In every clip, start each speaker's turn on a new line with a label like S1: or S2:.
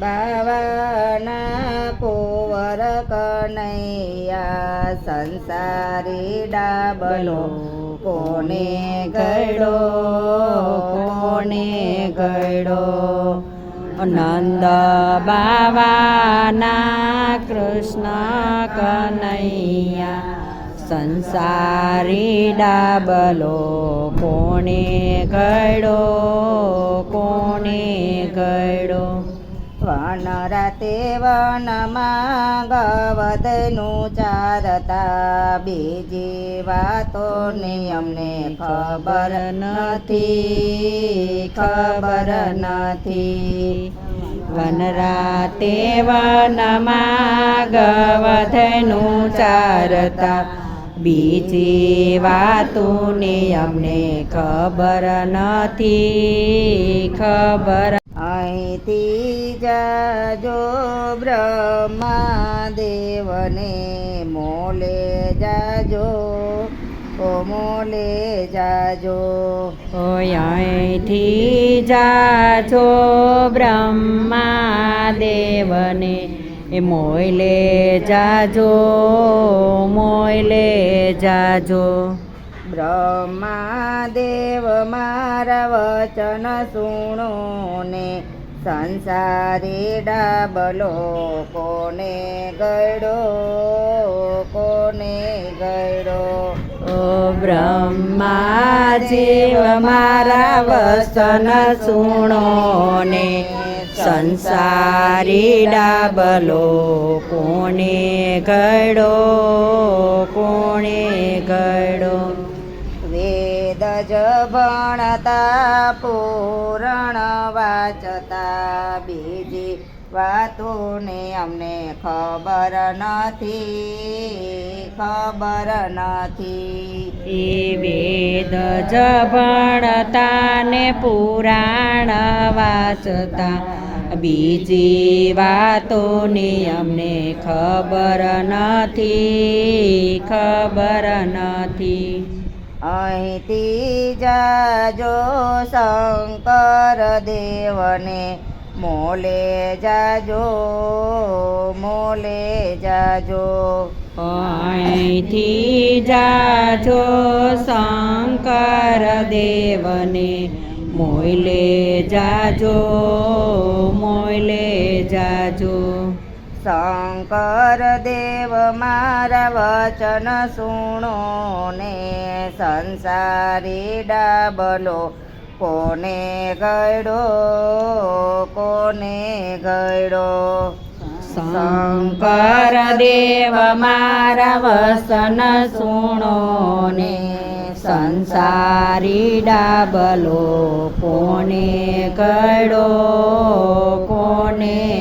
S1: બાવાના કુંવર કનૈયા, સંસારી ડાબલો, કોને ગયડો? કોને ગયડો?
S2: નંદ બાવાના કૃષ્ણ કનૈયા સંસારી ડાબલો કોણે ગયડો કોણે ગળો
S1: વન રાતે વનમાં ગવદનું ચારતા બીજી વાતો અમને ખબર નથી ખબર નથી.
S2: વનરાતે વનમાં ગવધનું ચારતા બીજી વાતોની અમને ખબર નથી, ખબર
S1: અહીંથી જાજો બ્રહ્માદેવને મોલે જાજો, ઓ મોલે જાજો.
S2: અહીંથી જાજો બ્રહ્માદેવને, એ મોયલે જાજો મોયલે જાજો.
S1: બ્રહ્માદેવ મારા વચન સુણો ને સંસારી ડાબલો કોને ગળો કોને ગળો
S2: ઓ બ્રહ્મા જીવ મારા વસન સુણો ને સંસારી ડાબલો કોણે ગળો કોણે
S1: જ ભણતા પૂરણ વાંચતા બીજી વાતોને અમને ખબર નથી ખબર નથી.
S2: એ વેદ જ ભણતા ને પુરાણ વાંચતા બીજી વાતોની અમને ખબર નથી ખબર નથી.
S1: અહીંથી જાજો શંકર દેવને મોલે જાજો મોલે જાજો.
S2: અહીંથી જાજો શંકર દેવને મોલે જાજો મોલે જાજો.
S1: શંકર દેવ મારા વચન સુણો ને સંસારી ડાબલો કોને ગયડો કોને ગયડો?
S2: શંકર દેવ મારા વસન સુણો ને સંસારી ડાબલો કોને ગયડો, કોને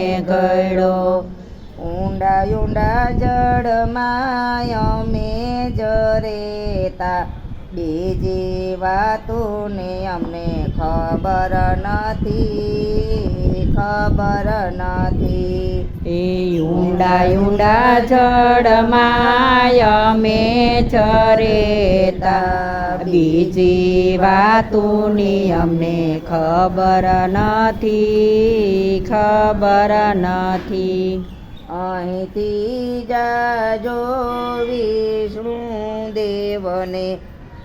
S1: જળમાં અમે જરેતા. બીજી વાતોને અમને ખબર નથી ખબર નથી.
S2: એ ઊંડા ઊંડા જળમાં અમે ચરેતા બીજી વાતોની અમને ખબર નથી ખબર નથી.
S1: અહીંથી જાજો વિષ્ણુ દેવને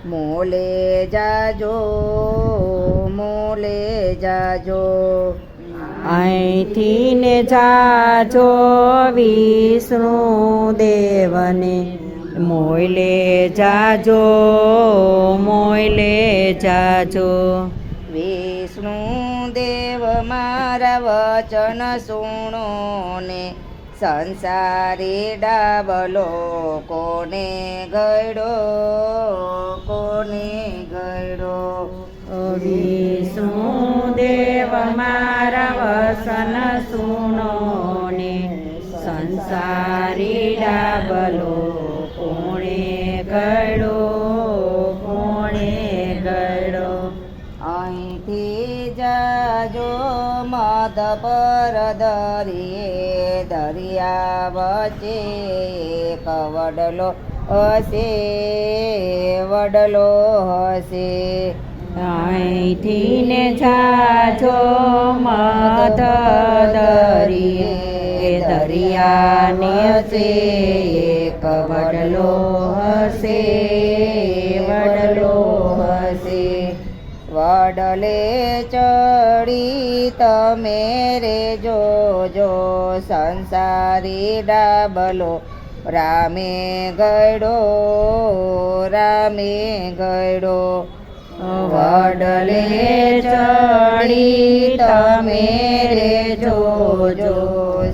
S1: મોલે જાજો મોલે જાજો.
S2: અહીંથી ને જાજો વિષ્ણુ દેવને મોયલે જાજો મોયલે જાજો.
S1: વિષ્ણુ દેવ મારા વચન સુણો ને સંસારી ડાબલો કોને ગયડો? કોને ગયડો?
S2: વિષ્ણુ દેવ મારા વસન સુનો ને? સંસારી ડાબલો કોણે ગળો
S1: અહીંથી જાજો મદ પર દરિયે, દરિયા વચ્ચે એક વડલો હશે વડલો હશે.
S2: અહીંથી ને જાજો મદ દરિયે, દરિયાને છે એક વડલો હશે. વડલે
S1: ચડી તમે રે જોજો સંસારી ડાબલો. રામે ગયડો રામે ગયડો.
S2: વડલે ચડી તમે રે જોજો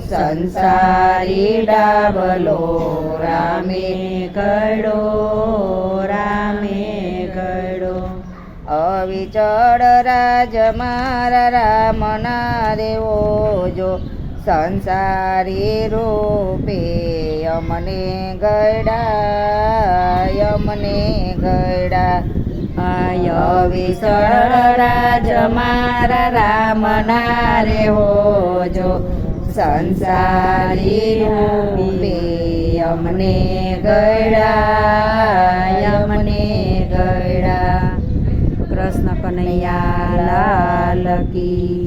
S2: સંસારી ડાબલો. રામે ગયડો.
S1: અવિચળ રાજ મારા રામના દેવો જો સંસારી રૂપે અમને ગયડા અમને ગયડા
S2: આય વિસળ રાજ મારા રામના રેવો જો સંસારી રૂપે અમને ગયડા કનૈયા લાલ કી